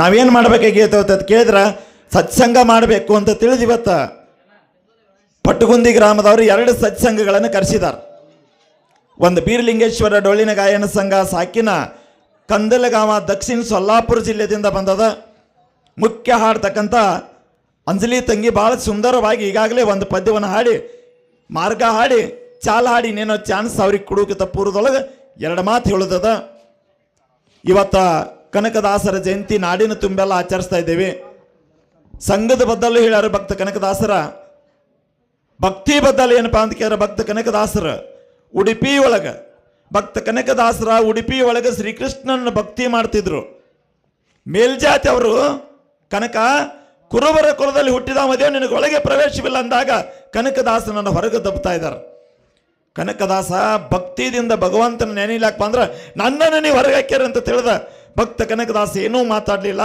ನಾವೇನ್ ಮಾಡ್ಬೇಕಾಗೈತೆ ಅಂತ ಕೇಳಿದ್ರ, ಸತ್ಸಂಗ ಮಾಡಬೇಕು ಅಂತ ತಿಳಿದು ಇವತ್ತ ಪಟ್ಟುಗುಂದಿ ಗ್ರಾಮದವರು ಎರಡು ಸತ್ಸಂಗಗಳನ್ನು ಕರೆಸಿದಾರ. ಒಂದು ಬೀರ್ಲಿಂಗೇಶ್ವರ ಡೊಳ್ಳಿನ ಗಾಯನ ಸಂಘ, ಸಾಕಿನ ಕಂದಲಗಾಮ ದಕ್ಷಿಣ ಸೊಲ್ಲಾಪುರ ಜಿಲ್ಲೆದಿಂದ ಬಂದದ. ಮುಖ್ಯ ಹಾಡ್ತಕ್ಕಂಥ ಅಂಜಲಿ ತಂಗಿ ಭಾಳ ಸುಂದರವಾಗಿ ಈಗಾಗಲೇ ಒಂದು ಪದ್ಯವನ್ನು ಹಾಡಿ, ಮಾರ್ಗ ಹಾಡಿ, ಚಾಲ ಹಾಡಿ, ಇನ್ನೇನೋ ಚಾನ್ಸ್ ಅವ್ರಿಗೆ ಕೊಡೋಕ್ಕಿಂತ ಪೂರ್ವದೊಳಗೆ ಎರಡು ಮಾತು ಹೇಳುದದ. ಇವತ್ತ ಕನಕದಾಸರ ಜಯಂತಿ ನಾಡಿನ ತುಂಬೆಲ್ಲ ಆಚರಿಸ್ತಾ ಇದ್ದೇವೆ. ಸಂಘದ ಬದ್ದಲು ಹೇಳ್ಯಾರ ಭಕ್ತ ಕನಕದಾಸರ. ಭಕ್ತಿ ಬದ್ದಲು ಏನಪ್ಪ ಅಂತ ಕೇಳಿದ್ರೆ ಭಕ್ತ ಕನಕದಾಸರ. ಉಡುಪಿ ಒಳಗ. ಭಕ್ತ ಕನಕದಾಸರ ಉಡುಪಿ ಒಳಗ ಶ್ರೀಕೃಷ್ಣನ ಭಕ್ತಿ ಮಾಡ್ತಿದ್ರು. ಮೇಲ್ಜಾತಿ ಅವರು, ಕನಕ, ಕುರುಬರ ಕುಲದಲ್ಲಿ ಹುಟ್ಟಿದ ಮದುವೆ ನಿನಗೆ ಒಳಗೆ ಪ್ರವೇಶವಿಲ್ಲ ಅಂದಾಗ ಕನಕದಾಸನನ್ನು ಹೊರಗೆ ದಬ್ತಾ ಇದ್ದಾರೆ ಕನಕದಾಸ ಭಕ್ತಿದಿಂದ ಭಗವಂತನ ನೆನೆಲಾಕ ಅಂದ್ರೆ ನನ್ನನ್ನು ನೀವು ಹೊರಗೆ ಹಾಕ್ಯಾರ ಅಂತ ತಿಳಿದ. ಭಕ್ತ ಕನಕದಾಸ ಏನೂ ಮಾತಾಡಲಿಲ್ಲ.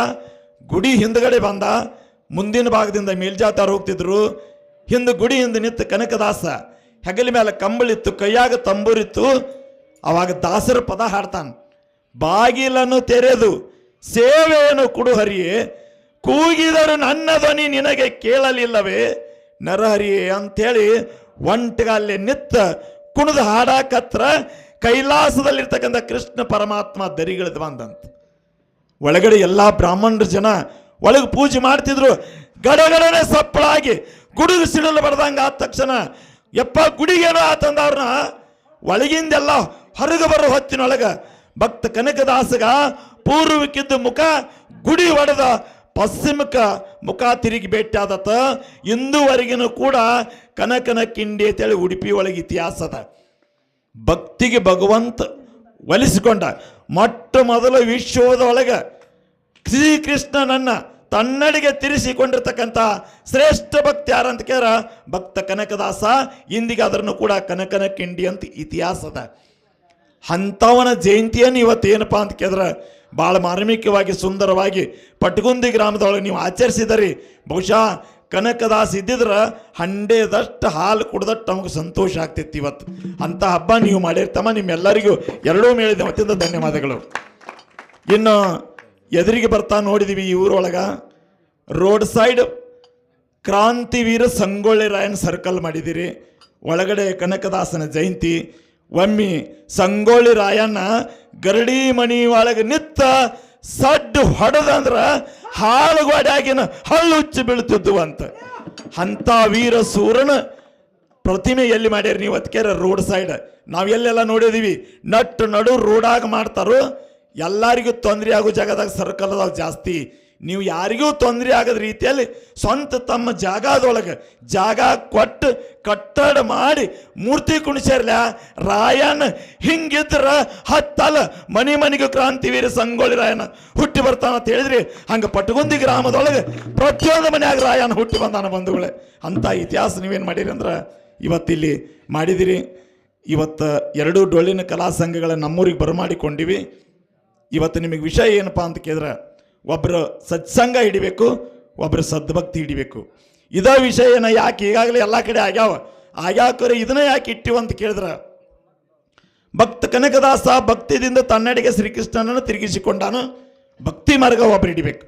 ಗುಡಿ ಹಿಂದ್ಗಡೆ ಬಂದ. ಮುಂದಿನ ಭಾಗದಿಂದ ಮೇಲ್ಜಾತಾರ ಹೋಗ್ತಿದ್ರು. ಹಿಂದೆ ಗುಡಿ ಹಿಂದೆ ನಿಂತು ಕನಕದಾಸ ಹೆಗಲ ಮೇಲೆ ಕಂಬಳಿತ್ತು, ಕೈಯಾಗ ತಂಬೂರಿತ್ತು. ಅವಾಗ ದಾಸರ ಪದ ಹಾಡ್ತಾನೆ, ಬಾಗಿಲನ್ನು ತೆರೆದು ಸೇವೆಯನ್ನು ಕೊಡು ಹರಿಯೇ. ಕೂಗಿದರು ನನ್ನ ಧ್ವನಿ ನಿನಗೆ ಕೇಳಲಿಲ್ಲವೇ. ನರಹರಿಯೇ ಅಂಥೇಳಿ ಒಂಟಿಗಲ್ಲಿ ನಿತ್ತ ಕುಣಿದು ಹಾಡಾಕತ್ರ ಕೈಲಾಸದಲ್ಲಿರ್ತಕ್ಕಂಥ ಕೃಷ್ಣ ಪರಮಾತ್ಮ ದರಿಗಿಳಿದು ಬಂದಂತ. ಒಳಗಡೆ ಎಲ್ಲ ಬ್ರಾಹ್ಮಣರ ಜನ ಒಳಗೆ ಪೂಜೆ ಮಾಡ್ತಿದ್ರು. ಗಡಗಡನೆ ಸಪ್ಪಳಾಗಿ ಗುಡುಗು ಸಿಡಲು ಬಡ್ದಂಗೆ ಆದ ತಕ್ಷಣ, ಯಪ್ಪ ಗುಡಿಗೇನೋ ಆತಂದವ್ರನ್ನ ಒಳಗಿಂದೆಲ್ಲ ಹೊರಗೆ ಬರೋ ಹೊತ್ತಿನೊಳಗೆ ಭಕ್ತ ಕನಕದಾಸಗ ಪೂರ್ವಕ್ಕಿದ್ದ ಮುಖ ಗುಡಿ ಒಡೆದ ಪಶ್ಚಿಮಕ್ಕ ಮುಖ ತಿರುಗಿ ಭೇಟಿಯಾದತ್ತ. ಇಂದುವರೆಗಿನೂ ಕೂಡ ಕನಕನ ಕಿಂಡಿ ಅಂತೇಳಿ ಉಡುಪಿ ಒಳಗೆ ಇತಿಹಾಸದ ಭಕ್ತಿಗೆ ಭಗವಂತ ಒಲಿಸಿಕೊಂಡ. ಮೊಟ್ಟ ಮೊದಲ ವಿಶ್ವದೊಳಗೆ ಶ್ರೀಕೃಷ್ಣನನ್ನ ತನ್ನಡಿಗೆ ತಿರಿಸಿಕೊಂಡಿರ್ತಕ್ಕಂಥ ಶ್ರೇಷ್ಠ ಭಕ್ತಿ ಯಾರಂತ ಕೇಳ ಭಕ್ತ ಕನಕದಾಸ. ಇಂದಿಗೆ ಅದನ್ನು ಕೂಡ ಕನಕನ ಕಿಂಡಿ ಅಂತ ಇತಿಹಾಸದ ಅಂಥವನ ಜಯಂತಿಯನ್ನು ಇವತ್ತೇನಪ್ಪ ಅಂತ ಕೇಳಿದ್ರೆ? ಭಾಳ ಮಾರ್ಮಿಕವಾಗಿ ಸುಂದರವಾಗಿ ಪಟ್ಗುಂದಿ ಗ್ರಾಮದೊಳಗೆ ನೀವು ಆಚರಿಸಿದರಿ. ಬಹುಶಃ ಕನಕದಾಸ್ ಇದ್ದಿದ್ರೆ ಹಂಡೆದಷ್ಟು ಹಾಲು ಕುಡ್ದಷ್ಟು ನಮಗೆ ಸಂತೋಷ ಆಗ್ತಿತ್ತು ಇವತ್ತು. ಅಂಥ ಹಬ್ಬ ನೀವು ಮಾಡಿರ್ತಮ್ಮ ನಿಮ್ಮೆಲ್ಲರಿಗೂ ಎರಡೂ ಮೇಳಿದ ಅತ್ಯಂತ ಧನ್ಯವಾದಗಳು. ಇನ್ನು ಎದುರಿಗೆ ಬರ್ತಾ ನೋಡಿದೀವಿ ಈ ಊರೊಳಗ. ರೋಡ್ ಸೈಡ್ ಕ್ರಾಂತಿವೀರ ಸಂಗೊಳ್ಳಿ ರಾಯನ್ ಸರ್ಕಲ್ ಮಾಡಿದ್ದೀರಿ ಒಳಗಡೆ ಕನಕದಾಸನ ಜಯಂತಿ. ಒಮ್ಮಿ ಸಂಗೊಳ್ಳಿ ರಾಯಣ್ಣ ಗರಡಿ ಮಣಿ ಒಳಗೆ ನಿತ್ತ ಸಡ್ಡು ಹೊಡೆದಂದ್ರ ಹಾಳುಗೋಡ್ಯಾಗಿನ ಹಳ್ಳು ಹುಚ್ಚಿ ಬೀಳ್ತಿದ್ವು ಅಂತ ಅಂಥ ವೀರ ಸೂರನ ಪ್ರತಿಮೆ ಎಲ್ಲಿ ಮಾಡ್ಯಾರ ನೀವು ಅದಕ್ಕೆ ರೋಡ್ ಸೈಡ್? ನಾವು ಎಲ್ಲೆಲ್ಲ ನೋಡಿದೀವಿ. ನಟ್ಟು ನಡು ರೋಡಾಗ ಮಾಡ್ತಾರೋ ಎಲ್ಲರಿಗೂ ತೊಂದರೆ ಆಗೋ ಜಾಗದಾಗ ಸರ್ಕಲ್ ಜಾಸ್ತಿ. ನೀವು ಯಾರಿಗೂ ತೊಂದರೆ ಆಗದ ರೀತಿಯಲ್ಲಿ ಸ್ವಂತ ತಮ್ಮ ಜಾಗದೊಳಗೆ ಜಾಗ ಕೊಟ್ಟು ಕಟ್ಟಡ ಮಾಡಿ ಮೂರ್ತಿ ಕುಣಿಸ್ಯಾರಲ್ಲ, ರಾಯನ್ ಹಿಂಗಿದ್ರ ಹತ್ತಲ್ಲ ಮನೆ ಮನೆಗೂ ಕ್ರಾಂತಿವೀರ ಸಂಗೊಳ್ಳಿ ರಾಯನ ಹುಟ್ಟಿ ಬರ್ತಾನ ಅಂತ ಹೇಳಿದ್ರಿ. ಹಂಗೆ ಪಟ್ಟಗುಂದಿ ಗ್ರಾಮದೊಳಗೆ ಪ್ರತಿಯೊಂದು ಮನೆಯಾಗ ರಾಯನ ಹುಟ್ಟಿ ಬಂದಾನ ಬಂಧುಗಳೇ. ಅಂತ ಇತಿಹಾಸ ನೀವೇನು ಮಾಡಿರಿ ಅಂದ್ರೆ ಇವತ್ತಿಲ್ಲಿ ಮಾಡಿದಿರಿ. ಇವತ್ತು ಎರಡು ಡೊಳ್ಳಿನ ಕಲಾ ಸಂಘಗಳ ನಮ್ಮೂರಿಗೆ ಬರಮಾಡಿಕೊಂಡಿವಿ. ಇವತ್ತು ನಿಮಗೆ ವಿಷಯ ಏನಪ್ಪ ಅಂತ ಕೇಳಿದ್ರೆ ಒಬ್ಬರು ಸತ್ಸಂಗ ಹಿಡಿಬೇಕು ಒಬ್ಬರು ಸದ್ಭಕ್ತಿ ಹಿಡಿಬೇಕು. ಇದ ವಿಷಯನ ಯಾಕೆ ಈಗಾಗಲೇ ಎಲ್ಲ ಕಡೆ ಆಗ್ಯಾವ? ಆಗ್ಯಾಕರೆ ಇದನ್ನ ಯಾಕೆ ಇಟ್ಟಿವ ಅಂತ ಕೇಳಿದ್ರ? ಭಕ್ತ ಕನಕದಾಸ ಭಕ್ತಿದಿಂದ ತನ್ನಡೆಗೆ ಶ್ರೀಕೃಷ್ಣನನ್ನು ತಿರುಗಿಸಿಕೊಂಡಾನು ಭಕ್ತಿ ಮಾರ್ಗ ಒಬ್ಬರು ಹಿಡಿಬೇಕು.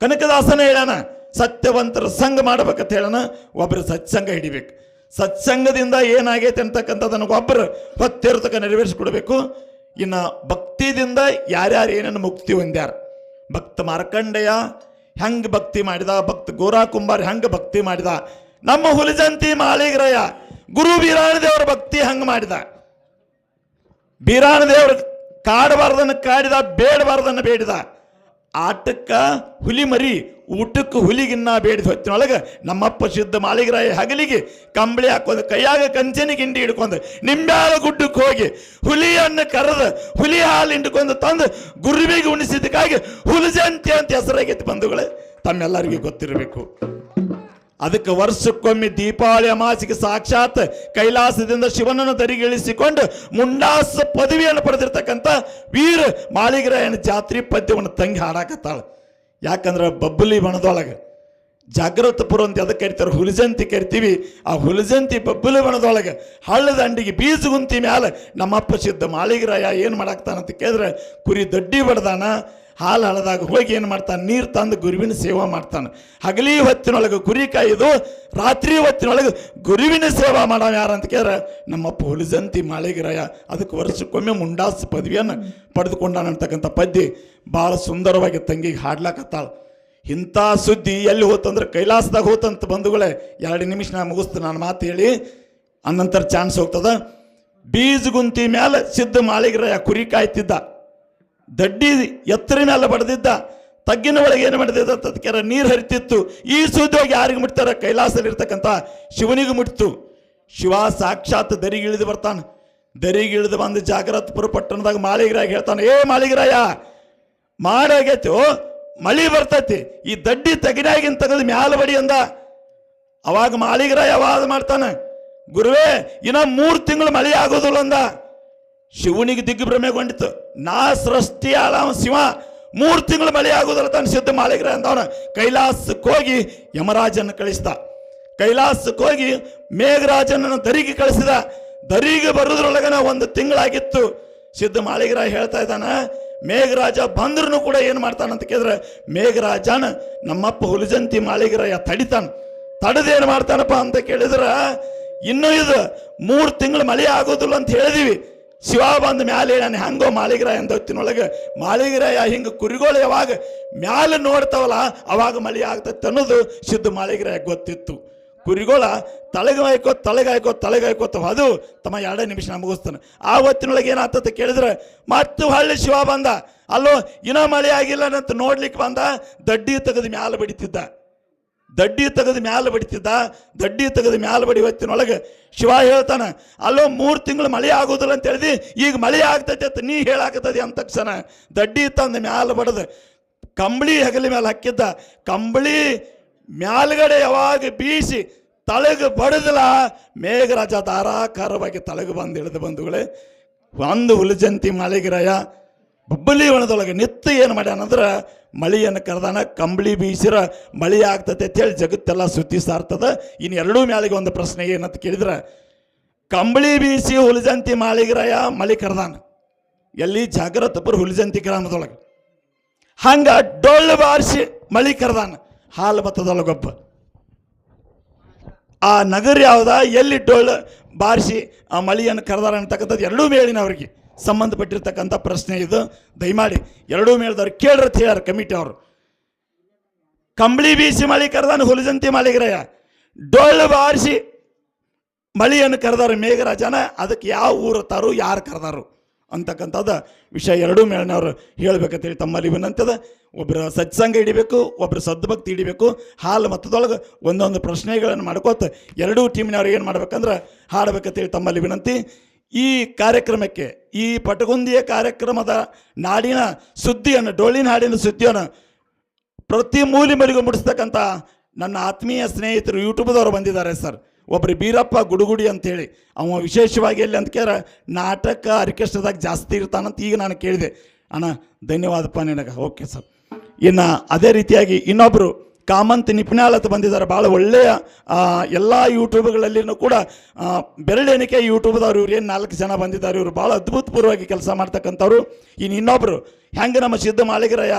ಕನಕದಾಸನ ಹೇಳೋಣ ಸತ್ಯವಂತರ ಸಂಘ ಮಾಡ್ಬೇಕಂತ ಹೇಳೋಣ ಒಬ್ಬರು ಸತ್ಸಂಗ ಹಿಡಿಬೇಕು. ಸತ್ಸಂಗದಿಂದ ಏನಾಗೈತೆ ಅಂತಕ್ಕಂಥದ್ದನ್ನು ಒಬ್ಬರು ಹೊತ್ತಿರ್ತಕ್ಕ ನೆರವೇರಿಸಿಕೊಡ್ಬೇಕು. ಇನ್ನು ಭಕ್ತಿದಿಂದ ಯಾರ್ಯಾರು ಏನೇನು ಮುಕ್ತಿ ಹೊಂದ್ಯಾರ? ಭಕ್ತ ಮಾರ್ಕಂಡೆಯ, ಹೆಂಗೆ ಭಕ್ತಿ ಮಾಡಿದ? ಭಕ್ತ ಗೋರಾ ಕುಂಬಾರ್ ಹೆಂಗೆ ಭಕ್ತಿ ಮಾಡಿದ? ನಮ್ಮ ಹುಲಿಜಂತಿ ಮಾಳಿಗರಯ್ಯ ಗುರು ಬೀರಾಣದೇವರ ಭಕ್ತಿ ಹಂಗೆ ಮಾಡಿದ? ಬೀರಾಣದೇವ್ರ ಕಾಡಬಾರ್ದನ್ನು ಕಾಡಿದ, ಬೇಡಬಾರ್ದನ್ನು ಬೇಡಿದ. ಆಟಕ್ಕ ಹುಲಿ ಮರಿ, ಊಟಕ್ಕೆ ಹುಲಿಗಿನ್ನ ಬೇಡಿದ ಹೊತ್ತಿನೊಳಗೆ ನಮ್ಮಪ್ಪ ಶುದ್ಧ ಮಾಳಿಗರಾಯ ಹಗಲಿಗೆ ಕಂಬಳಿ ಹಾಕೊಂಡು ಕೈಯಾಗ ಕಂಚನಿ ಗಿಂಡಿ ಹಿಡ್ಕೊಂಡು ನಿಂಬ್ಯಾಲ ಗುಡ್ಡಕ್ಕೆ ಹೋಗಿ ಹುಲಿಯನ್ನು ಕರೆದು ಹುಲಿ ಹಾಲು ಹಿಂಡ್ಕೊಂಡು ತಂದು ಗುರುವಿಗೆ ಉಣಿಸಿದ್ದಕ್ಕಾಗಿ ಹುಲಿಜಂತಿ ಅಂತ ಹೆಸರಾಗೈತಿ ಬಂಧುಗಳೇ. ತಮ್ಮೆಲ್ಲರಿಗೂ ಗೊತ್ತಿರಬೇಕು. ಅದಕ್ಕೆ ವರ್ಷಕ್ಕೊಮ್ಮೆ ದೀಪಾವಳಿ ಅಮಾಸಿಗೆ ಸಾಕ್ಷಾತ್ ಕೈಲಾಸದಿಂದ ಶಿವನನ್ನು ದರಿಗಿಳಿಸಿಕೊಂಡು ಮುಂಡಾಸ ಪದವಿಯನ್ನು ಪಡೆದಿರ್ತಕ್ಕಂಥ ವೀರ ಮಾಳಿಗರಾಯನ ಜಾತ್ರೆ ಪದ್ಯವನ್ನು ತಂಗಿ ಹಾಡಾಕತ್ತಾಳೆ. ಯಾಕಂದ್ರೆ ಬಬ್ಬಲಿ ಬಣದೊಳಗೆ ಜಾಗೃತಪುರ ಅಂತ ಅದಕ್ಕೆ ಕರಿತಾರೆ? ಹುಲಿಜಂತಿ ಕರಿತೀವಿ. ಆ ಹುಲಿಜಂತಿ ಬಬ್ಬಲಿ ಬಣದೊಳಗೆ ಹಳ್ಳದ ಅಂಡಿಗೆ ಬೀಜ ಗುಂತಿ ಮ್ಯಾಲೆ ನಮ್ಮಪ್ಪ ಸಿದ್ಧ ಮಾಳಿಗರಾಯ ಏನು ಮಾಡಾಕ್ತಾನಂತ ಕೇಳಿದ್ರೆ, ಕುರಿ ದಡ್ಡಿ ಬಡ್ದಾನ ಹಾಲು ಹಳದಾಗ ಹೋಗಿ ಏನು ಮಾಡ್ತಾನೆ? ನೀರು ತಂದು ಗುರುವಿನ ಸೇವಾ ಮಾಡ್ತಾನೆ. ಹಗಲಿ ಹೊತ್ತಿನೊಳಗೆ ಕುರಿ ಕಾಯ್ದು, ರಾತ್ರಿ ಹೊತ್ತಿನೊಳಗೆ ಗುರುವಿನ ಸೇವಾ ಮಾಡೋ ಯಾರು ಅಂತ ನಮ್ಮ ನಮ್ಮಪ್ಪ ಹುಲಿಜಂತಿ ಮಾಳಿಗರಾಯ. ಅದಕ್ಕೆ ವರ್ಷಕ್ಕೊಮ್ಮೆ ಮುಂಡಾಸ್ ಪದವಿಯನ್ನು ಪಡೆದುಕೊಂಡಾನಂತಕ್ಕಂಥ ಪದ್ಯ ಭಾಳ ಸುಂದರವಾಗಿ ತಂಗಿಗೆ ಹಾಡ್ಲಾಕತ್ತಾಳ. ಇಂಥ ಸುದ್ದಿ ಎಲ್ಲಿ ಹೋತಂದ್ರೆ ಕೈಲಾಸದಾಗ ಹೋತಂತ ಬಂಧುಗಳೇ, ಎರಡು ನಿಮಿಷ ನಾನು ಮುಗಿಸ್ತು ನಾನು ಮಾತು ಹೇಳಿ, ಅನಂತರ ಚಾನ್ಸ್ ಹೋಗ್ತದ. ಬೀಜ ಗುಂತಿ ಮ್ಯಾಲೆ ಸಿದ್ಧ ಮಾಳಿಗರಾಯ ಕುರಿ ಕಾಯ್ತಿದ್ದ. ದಡ್ಡಿ ಎತ್ತರಿನಲ್ಲ ಬಡ್ದಿದ್ದ ತಗ್ಗಿನ ಒಳಗೆ ಏನು ಮಾಡಿದ ಅದಕ್ಕೆ ನೀರು ಹರಿತಿತ್ತು. ಈ ಸುದ್ದಿಯಾಗಿ ಯಾರಿಗೆ ಮುಟ್ತಾರ? ಕೈಲಾಸದಲ್ಲಿರ್ತಕ್ಕಂಥ ಶಿವನಿಗೆ ಮುಟ್ತು. ಶಿವ ಸಾಕ್ಷಾತ್ ದರಿಗೆ ಇಳಿದು ಬರ್ತಾನೆ. ದರಿಗೆ ಇಳಿದು ಬಂದು ಜಾಗ್ರತ್ಪುರ ಪಟ್ಟಣದಾಗ ಮಾಳಿಗರಾಯ ಹೇಳ್ತಾನೆ, ಏ ಮಾಳಿಗರಾಯ, ಮಾಡಾಗೈತು? ಮಳಿ ಬರ್ತೈತಿ. ಈ ದಡ್ಡಿ ತಗಿನಾಗಿನ ತೆಗೆದು ಮ್ಯಾಲ ಬಡಿ ಅಂದ. ಅವಾಗ ಮಾಳಿಗರಾಯ ಅವಾದ ಮಾಡ್ತಾನೆ, ಗುರುವೇ, ಇನ್ನ ಮೂರು ತಿಂಗಳು ಮಳೆ ಆಗೋದಿಲ್ಲ ಅಂದ. ಶಿವನಿಗೆ ದಿಗ್ಭ್ರಮೆಗೊಂಡಿತ್ತು ನಾ ಸೃಷ್ಟಿ ಅಲ್ಲ ಶಿವ. ಮೂರು ತಿಂಗಳು ಮಳೆ ಆಗೋದಲ್ಲ ತಾನು ಸಿದ್ಧ ಮಾಳಿಗ್ರ ಅಂದವನ ಕೈಲಾಸಕ್ಕೆ ಹೋಗಿ ಯಮರಾಜನ ಕಳಿಸ್ದ. ಕೈಲಾಸಕ್ಕೆ ಹೋಗಿ ಮೇಘರಾಜನನ್ನು ದರಿಗೆ ಕಳಿಸಿದ. ದರಿಗೆ ಬರೋದ್ರೊಳಗನ ಒಂದು ತಿಂಗಳಾಗಿತ್ತು. ಸಿದ್ಧ ಮಾಳಿಗರ ಹೇಳ್ತಾ ಇದ್ದಾನ, ಮೇಘರಾಜ ಬಂದ್ರೂ ಕೂಡ ಏನು ಮಾಡ್ತಾನಂತ ಕೇಳಿದ್ರೆ, ಮೇಘರಾಜನ ನಮ್ಮಪ್ಪ ಹುಲಿಜಂತಿ ಮಾಳಿಗರಾಯ ತಡಿತಾನ. ತಡೆದೇನು ಮಾಡ್ತಾನಪ್ಪ ಅಂತ ಕೇಳಿದ್ರೆ, ಇನ್ನೂ ಇದು ಮೂರು ತಿಂಗಳು ಮಳೆ ಆಗೋದಿಲ್ಲ ಅಂತ ಹೇಳಿದೀವಿ. ಶಿವ ಬಂದ ಮ್ಯಾಲೆ ನಾನು ಹೆಂಗೋ ಅಂತ ಹೊತ್ತಿನೊಳಗೆ ಮಾಳಿಗರಾಯ ಹಿಂಗೆ ಕುರಿಗಳು ಯಾವಾಗ ಮ್ಯಾಲೆ ನೋಡ್ತಾವಲ್ಲ, ಅವಾಗ ಮಳೆ ಆಗ್ತೈತೆ ಅನ್ನೋದು ಸಿದ್ಧ ಮಾಳಿಗರಾಯ ಗೊತ್ತಿತ್ತು. ಕುರಿಗೋಳ ತಲೆಗೆ ತಲೆಗಾಯ್ಕೋ ತಲೆಗೆ ಹಾಕೋ ತಲೆಗೆ ಹಾಕೋತ ಅದು ತಮ್ಮ ಎರಡೇ ನಿಮಿಷ ಮುಗಿಸ್ತಾನೆ. ಆ ಹೊತ್ತಿನೊಳಗೆ ಏನಾಗ್ತದೆ ಕೇಳಿದ್ರೆ ಮತ್ತೆ ಹಳ್ಳಿ ಶಿವ ಬಂದ. ಅಲ್ಲೋ, ಇನ್ನೂ ಮಳೆ ಆಗಿಲ್ಲ ಅಂತ ನೋಡ್ಲಿಕ್ಕೆ ಬಂದ, ದಡ್ಡಿ ತೆಗೆದು ಮ್ಯಾಲೆ ಬಡಿತಿದ್ದ. ದಡ್ಡಿ ತೆಗೆದು ಮ್ಯಾಲ ಬಡಿತಿದ್ದ ದಡ್ಡಿ ತೆಗೆದು ಮ್ಯಾಲ ಬಡಿ ಹೊತ್ತಿನೊಳಗೆ ಶಿವ ಹೇಳ್ತಾನ, ಅಲ್ಲೋ ಮೂರು ತಿಂಗಳು ಮಳೆ ಆಗೋದಿಲ್ಲ ಅಂತ ಹೇಳಿದಿ, ಈಗ ಮಳೆ ಆಗ್ತೈತೆ ಅಂತ ನೀ ಹೇಳಾಕತ್ತದಿ ಅಂದ ತಕ್ಷಣ ದಡ್ಡಿ ತಂದು ಮ್ಯಾಲ ಬಡದು, ಕಂಬಳಿ ಹಗಲಿ ಮೇಲೆ ಹಾಕಿದ್ದ, ಕಂಬಳಿ ಮ್ಯಾಲ್ಗಡೆ ಯಾವಾಗ ಬೀಸಿ ತಳಗ ಬಡದಲ್ಲ, ಮೇಘರಾಜ ಧಾರಾಕಾರವಾಗಿ ತಳಗ ಬಂದು ಇಳಿದು ಬಂಧುಗಳೇ, ಒಂದು ಹುಲಿಜಂತಿ ಮಾಳಿಗರಾಯ ಬಬ್ಬಲಿ ಒಣದೊಳಗೆ ನಿತ್ಯ ಏನು ಮಾಡ್ಯಾನಂದ್ರೆ ಮಳೆಯನ್ನು ಕರೆದಾನ, ಕಂಬಳಿ ಬೀಸಿರ, ಮಳೆ ಅಂತ ಅಂತೇಳಿ ಜಗತ್ತೆಲ್ಲ ಸುತ್ತಿ ಸಾರ್ತದೆ. ಇನ್ನು ಎರಡೂ ಮ್ಯಾಲಿಗೆ ಒಂದು ಪ್ರಶ್ನೆ ಏನಂತ ಕೇಳಿದ್ರೆ, ಕಂಬಳಿ ಬೀಸಿ ಹುಲಿಜಂತಿ ಮಾಳಿಗರಾಯ ಮಳೆ ಕರೆದಾನ. ಎಲ್ಲಿ? ಜಾಗ್ರತಪುರ ಹುಲಿಜಂತಿ ಗ್ರಾಮದೊಳಗೆ. ಹಂಗ ಡೊಳ್ಳು ಬಾರಿಸಿ ಮಳಿ ಕರೆದಾನ, ಹಾಲು ಬತ್ತದೊಳಗೊಬ್ಬ ಆ ನಗರ ಯಾವ್ದ? ಎಲ್ಲಿ ಡೊಳ್ಳು ಬಾರಿಸಿ ಆ ಮಳಿಯನ್ನು ಕರೆದಾರ ಅಂತಕ್ಕಂಥದ್ದು ಎರಡೂ ಮೇಳಿನವ್ರಿಗೆ ಸಂಬಂಧಪಟ್ಟಿರ್ತಕ್ಕಂಥ ಪ್ರಶ್ನೆ ಇದು. ದಯಮಾಡಿ ಎರಡೂ ಮೇಳದವ್ರು ಕೇಳ್ರತ್ ಹೇಳ್ಯಾರ ಕಮಿಟಿ ಅವರು. ಕಂಬಳಿ ಬೀಸಿ ಮಳಿ ಕರೆದಾನ ಹುಲಿಜಂತಿ ಮಾಲಿಗರಯ್ಯ ಡೊಳ್ಳು ಬಾರಿಸಿ ಮಳಿಯನ್ನು ಕರೆದಾರ ಮೇಘರಾಜನ. ಅದಕ್ಕೆ ಯಾವ ಊರು ತಾರು, ಯಾರು ಕರೆದಾರು ಅಂತಕ್ಕಂಥದ್ದು ವಿಷಯ ಎರಡೂ ಮೇಳನವ್ರು ಹೇಳ್ಬೇಕಂತೇಳಿ ತಮ್ಮಲ್ಲಿ ವಿನಂತದ. ಒಬ್ಬರು ಸತ್ಸಂಗ ಹಿಡಿಬೇಕು ಒಬ್ಬರು ಸದ್ಭಕ್ತಿ ಹಿಡಿಬೇಕು. ಹಾಲು ಮತದೊಳಗೆ ಒಂದೊಂದು ಪ್ರಶ್ನೆಗಳನ್ನು ಮಾಡ್ಕೋತ ಎರಡೂ ಟೀಮಿನವ್ರು ಏನು ಮಾಡ್ಬೇಕಂದ್ರೆ ಹಾಡಬೇಕಂತೇಳಿ ತಮ್ಮಲ್ಲಿ ವಿನಂತಿ. ಈ ಕಾರ್ಯಕ್ರಮಕ್ಕೆ, ಈ ಪಟಗುಂದಿಯ ಕಾರ್ಯಕ್ರಮದ ನಾಡಿನ ಸುದ್ದಿಯನ್ನು, ಡೋಳಿನ ಹಾಡಿನ ಸುದ್ದಿಯನ್ನು ಪ್ರತಿ ಮೂಲೆ ಮರಿಗೂ ಮುಡಿಸ್ತಕ್ಕಂಥ ನನ್ನ ಆತ್ಮೀಯ ಸ್ನೇಹಿತರು ಯೂಟ್ಯೂಬ್ದವರು ಬಂದಿದ್ದಾರೆ ಸರ್. ಒಬ್ಬರು ಬೀರಪ್ಪ ಗುಡುಗುಡಿ ಅಂತೇಳಿ ಅವ ವಿಶೇಷವಾಗಿ ಎಲ್ಲಿ ಅಂತ ಕೇಳ ನಾಟಕ ಆರ್ಕೆಸ್ಟ್ರಾದಾಗ ಜಾಸ್ತಿ ಇರ್ತಾನಂತ ಈಗ ನಾನು ಕೇಳಿದೆ. ಅಣ್ಣ, ಧನ್ಯವಾದಪ್ಪ ನಿನಗೆ. Okay sir. ಇನ್ನು ಅದೇ ರೀತಿಯಾಗಿ ಇನ್ನೊಬ್ಬರು ಕಾಮಂತ್ ನಿಪುಣಾಳ್ ಅಂತ ಬಂದಿದ್ದಾರೆ. ಭಾಳ ಒಳ್ಳೆಯ ಎಲ್ಲ ಯೂಟ್ಯೂಬ್ಗಳಲ್ಲಿನೂ ಕೂಡ ಬೆರಳೆಣಿಕೆ ಯೂಟ್ಯೂಬ್ದವ್ರು ಇವ್ರು ಏನು ನಾಲ್ಕು ಜನ ಬಂದಿದ್ದಾರೆ. ಇವರು ಭಾಳ ಅದ್ಭುತಪೂರ್ವವಾಗಿ ಕೆಲಸ ಮಾಡ್ತಕ್ಕಂಥವ್ರು. ಇನ್ನು ಇನ್ನೊಬ್ಬರು ಹೆಂಗೆ ನಮ್ಮ ಸಿದ್ಧ ಮಾಳಿಗರಾಯ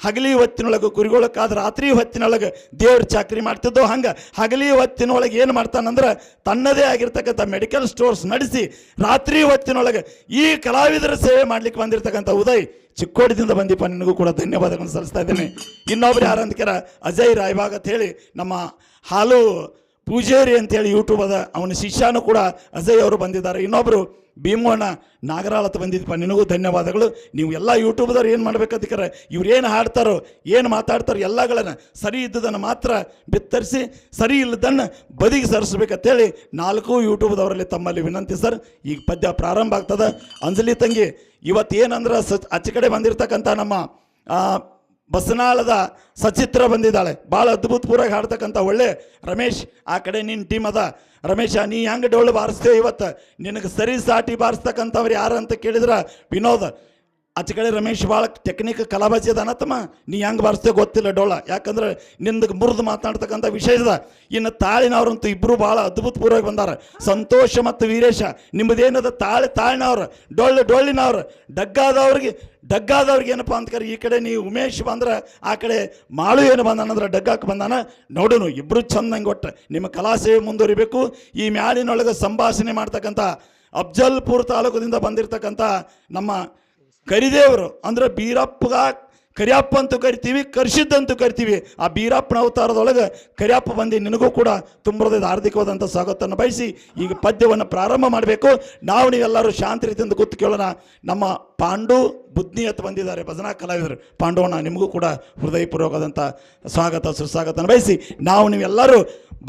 ಹಗಲಿ ಹೊತ್ತಿನೊಳಗೆ ಕುರಿಗೊಳಕ್ಕಾದ ರಾತ್ರಿ ಹೊತ್ತಿನೊಳಗೆ ದೇವ್ರ ಚಾಕ್ರಿ ಮಾಡ್ತಿದ್ದೋ ಹಂಗೆ. ಹಗಲಿ ಹೊತ್ತಿನೊಳಗೆ ಏನು ಮಾಡ್ತಾನಂದ್ರೆ ತನ್ನದೇ ಆಗಿರ್ತಕ್ಕಂಥ ಮೆಡಿಕಲ್ ಸ್ಟೋರ್ಸ್ ನಡೆಸಿ ರಾತ್ರಿ ಹೊತ್ತಿನೊಳಗೆ ಈ ಕಲಾವಿದರ ಸೇವೆ ಮಾಡ್ಲಿಕ್ಕೆ ಬಂದಿರತಕ್ಕಂಥ ಉದಯ್ ಚಿಕ್ಕೋಡಿದಿಂದ ಬಂದಿಪ್ಪ. ನಿನಗೂ ಕೂಡ ಧನ್ಯವಾದಗಳನ್ನು ಸಲ್ಲಿಸ್ತಾ ಇದ್ದೇನೆ. ಇನ್ನೊಬ್ರು ಯಾರಂತಕರ ಅಜಯ್ ರಾಯ್ಬಾಗ್ ಅಂತ ಹೇಳಿ ನಮ್ಮ ಹಾಲು ಪೂಜೇರಿ ಅಂತೇಳಿ ಯೂಟ್ಯೂಬ್ ಅದ. ಅವನ ಶಿಷ್ಯನೂ ಕೂಡ ಅಜಯ್ ಅವರು ಬಂದಿದ್ದಾರೆ. ಇನ್ನೊಬ್ಬರು ಭೀಮಣ್ಣ ನಾಗರಾಳತ್ ಬಂದಿದ್ದಪ್ಪ ನಿನಗೂ ಧನ್ಯವಾದಗಳು. ನೀವು ಎಲ್ಲ ಯೂಟ್ಯೂಬ್ದವ್ರು ಏನು ಮಾಡ್ಬೇಕಾದಿಕ್ಕಾರೆ ಇವ್ರು ಏನು ಹಾಡ್ತಾರೋ, ಏನು ಮಾತಾಡ್ತಾರೋ ಎಲ್ಲಗಳನ್ನು ಸರಿ ಇದ್ದದನ್ನು ಮಾತ್ರ ಬಿತ್ತರಿಸಿ, ಸರಿ ಇಲ್ಲದನ್ನು ಬದಿಗೆ ಸರಿಸ್ಬೇಕಂತೇಳಿ ನಾಲ್ಕು ಯೂಟ್ಯೂಬ್ದವರಲ್ಲಿ ತಮ್ಮಲ್ಲಿ ವಿನಂತಿ ಸರ್. ಈಗ ಪದ್ಯ ಪ್ರಾರಂಭ ಆಗ್ತದೆ. ಅಂಜಲಿ ತಂಗಿ ಇವತ್ತು ಏನಂದ್ರೆ ಸ ಆಚೆ ಕಡೆ ಬಂದಿರತಕ್ಕಂಥ ನಮ್ಮ ಬಸನಾಳದ ಸಚಿತ್ರ ಬಂದಿದ್ದಾಳೆ. ಭಾಳ ಅದ್ಭುತಪೂರ್ವಾಗಿ ಹಾಡ್ತಕ್ಕಂಥ ಒಳ್ಳೆ ರಮೇಶ್ ಆ ಕಡೆ ನಿನ್ನ ಟೀಮ್ ಅದ. ರಮೇಶ, ನೀ ಹೆಂಗೆ ಡೊಳ್ಳು ಬಾರಿಸ್ತೇವೆ ಇವತ್ತು? ನಿನಗೆ ಸರಿ ಸಾಟಿ ಬಾರಿಸ್ತಕ್ಕಂಥವ್ರು ಯಾರು ಅಂತ ಕೇಳಿದ್ರೆ ವಿನೋದ್. ಆಚೆ ಕಡೆ ರಮೇಶ್ ಭಾಳ ಟೆಕ್ನಿಕ್ ಕಲಾಬಾಜಿ ಅದಾನ ನೀ ಹೆಂಗೆ ಬಾರಿಸ್ತೇ ಗೊತ್ತಿಲ್ಲ ಡೋಳ. ಯಾಕಂದ್ರೆ ನಿಂದಕ್ಕೆ ಮುರಿದು ಮಾತಾಡ್ತಕ್ಕಂಥ ವಿಷಯ ಇದೆ. ಇನ್ನು ತಾಳಿನವ್ರಂತೂ ಇಬ್ಬರು ಭಾಳ ಅದ್ಭುತಪೂರ್ವವಾಗಿ ಬಂದಾರ. ಸಂತೋಷ ಮತ್ತು ವೀರೇಶ, ನಿಮ್ಮದೇನದ ತಾಳಿ ತಾಳಿನವ್ರು, ಡೊಳ್ಳು ಡೊಳ್ಳಿನವ್ರು, ಡಗ್ಗಾದವ್ರಿಗೆ ಡಗ್ಗಾದವ್ರಿಗೆ ಏನಪ್ಪ ಅಂತ ಕರೆ, ಈ ಕಡೆ ನೀವು ಉಮೇಶ್ ಬಂದ್ರೆ, ಆ ಕಡೆ ಮಾಳು ಏನು ಬಂದಾನಂದ್ರೆ ಡಗ್ಗಾಕ್ಕೆ ಬಂದಾನ. ನೋಡೋನು ಇಬ್ಬರು ಚಂದಂಗೆ ಒಟ್ಟು. ನಿಮ್ಮ ಕಲಾ ಸೇವೆ ಮುಂದುವರಿಬೇಕು. ಈ ಮ್ಯಾಲಿನೊಳಗೆ ಸಂಭಾಷಣೆ ಮಾಡ್ತಕ್ಕಂಥ ಅಫ್ಜಲ್ಪುರ್ ತಾಲೂಕದಿಂದ ಬಂದಿರತಕ್ಕಂಥ ನಮ್ಮ ಕರಿದೇವರು ಅಂದ್ರೆ ಬೀರಪ್ಪಗ ಕರಿಯಪ್ಪ ಅಂತೂ ಕರಿತೀವಿ ಕರ್ಷಿದ್ದಂತೂ ಕರಿತೀವಿ. ಆ ಬೀರಪ್ಪನ ಅವತಾರದೊಳಗೆ ಕರಿಯಪ್ಪ ಬಂದು ನಿನಗೂ ಕೂಡ ತುಂಬರದ ಹಾರ್ದಿಕವಾದಂಥ ಸ್ವಾಗತವನ್ನು ಬಯಸಿ ಈಗ ಪದ್ಯವನ್ನು ಪ್ರಾರಂಭ ಮಾಡಬೇಕು. ನಾವು ನೀವೆಲ್ಲರೂ ಶಾಂತಿ ರೀತಿಯಿಂದ ಕೂತು ಕೇಳೋಣ. ನಮ್ಮ ಪಾಂಡು ಬುದ್ಧಿ ಅಂತ ಬಂದಿದ್ದಾರೆ, ಭಜನಾ ಕಲಾವಿದರು. ಪಾಂಡವನ ನಿಮಗೂ ಕೂಡ ಹೃದಯಪೂರ್ವಕವಾದಂಥ ಸ್ವಾಗತ ಸುಸ್ವಾಗತನ ಬಯಸಿ ನಾವು ನೀವೆಲ್ಲರೂ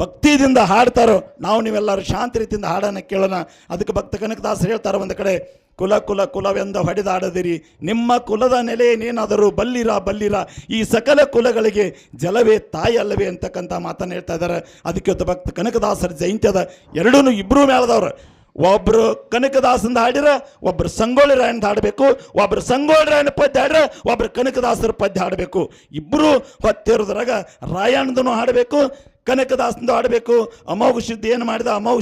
ಭಕ್ತಿಯಿಂದ ಹಾಡ್ತಾರೋ, ನಾವು ನೀವೆಲ್ಲರೂ ಶಾಂತಿ ರೀತಿಯಿಂದ ಹಾಡನ್ನು ಕೇಳೋಣ. ಅದಕ್ಕೆ ಭಕ್ತ ಕನಕದಾಸರು ಹೇಳ್ತಾರೆ ಒಂದು ಕಡೆ ಕುಲ ಕುಲ ಕುಲವೆಂದ ಹೊಡೆದಾಡದಿರಿ. ನಿಮ್ಮ ಕುಲದ ನೆಲೆಯೇನಾದರೂ ಬಲ್ಲಿರ ಬಲ್ಲಿರ? ಈ ಸಕಲ ಕುಲಗಳಿಗೆ ಜಲವೇ ತಾಯಿ ಅಲ್ಲವೇ ಅಂತಕ್ಕಂಥ ಮಾತನ್ನು ಹೇಳ್ತಾ ಇದ್ದಾರೆ. ಅದಕ್ಕೆ ಒಂದು ಭಕ್ತ ಕನಕದಾಸರ ಜಯಂತಿ ಅದ. ಎರಡೂ ಇಬ್ಬರೂ ಮೇಳದವ್ರು ಒಬ್ಬರು ಕನಕದಾಸಂದ ಹಾಡಿರ ಒಬ್ಬರು ಸಂಗೊಳ್ಳಿ ರಾಯಣ್ಣ ಹಾಡಬೇಕು. ಒಬ್ಬರು ಸಂಗೊಳ್ಳಿ ರಾಯಣ್ಣ ಪದ್ಯ ಹಾಡ್ರ ಒಬ್ಬರು ಕನಕದಾಸರ ಪದ್ಯ ಹಾಡಬೇಕು. ಇಬ್ಬರು ಹೊತ್ತಿರೋದ್ರಾಗ ರಾಯಣದನು ಹಾಡಬೇಕು ಕನಕದಾಸಂದು ಹಾಡಬೇಕು. ಅಮೋಘ ಶುದ್ಧಿ ಏನು ಮಾಡಿದ? ಅಮೋಘ